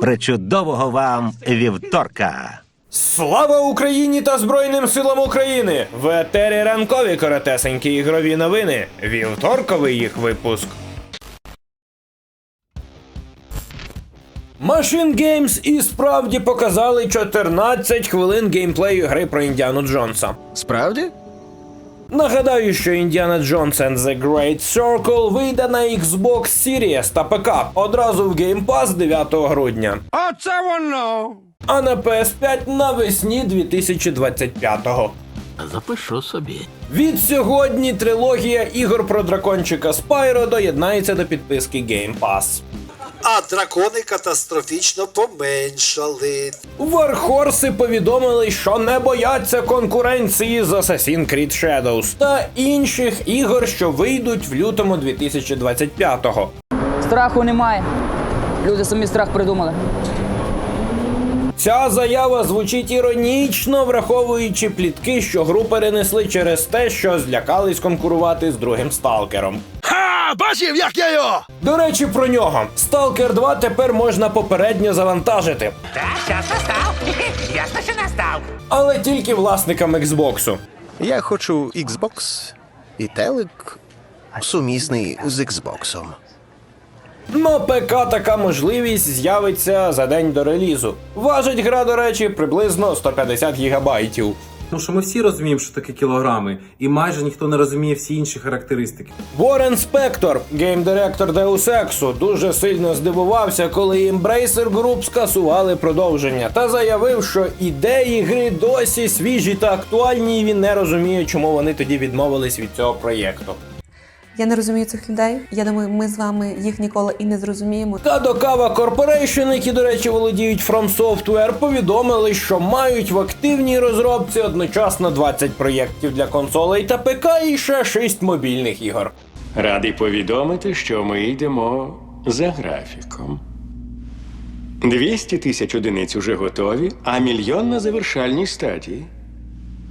Причудового вам вівторка! Слава Україні та Збройним силам України! В етері ранкові коротесенькі ігрові новини. Вівторковий їх випуск. Machine Games і справді показали 14 хвилин геймплею гри про Індіану Джонса. Справді? Нагадаю, що Indiana Jones and the Great Circle вийде на Xbox Series та ПК одразу в Game Pass 9 грудня. Оце воно! А на PS5 навесні 2025-го. Запишу собі. Від сьогодні трилогія ігор про дракончика Спайро доєднається до підписки Game Pass. А дракони катастрофічно поменшали. Вархорси повідомили, що не бояться конкуренції з Assassin's Creed Shadows та інших ігор, що вийдуть в лютому 2025-го. Страху немає. Люди самі страх придумали. Ця заява звучить іронічно, враховуючи плітки, що гру перенесли через те, що злякались конкурувати з другим сталкером. Бачив, як я його! До речі, про нього. Stalker 2 тепер можна попередньо завантажити, Так, час настав. Ясно, що настав. але тільки власникам Xbox. Я хочу Xbox і телек сумісний з Xbox. На ПК така можливість з'явиться за день до релізу. Важить гра, до речі, приблизно 150 гігабайтів. Тому що ми всі розуміємо, що таке кілограми, і майже ніхто не розуміє всі інші характеристики. Ворен Спектор, геймдиректор Deus Exу, дуже сильно здивувався, коли Embracer Group скасували продовження та заявив, що ідеї гри досі свіжі та актуальні, і він не розуміє, чому вони тоді відмовились від цього проєкту. Я не розумію цих людей. Я думаю, ми з вами їх ніколи і не зрозуміємо. Kadokawa Corporation, які, до речі, володіють From Software, повідомили, що мають в активній розробці одночасно 20 проєктів для консолей та ПК і ще 6 мобільних ігор. Радий повідомити, що ми йдемо за графіком. 200 тисяч одиниць уже готові, а мільйон на завершальній стадії.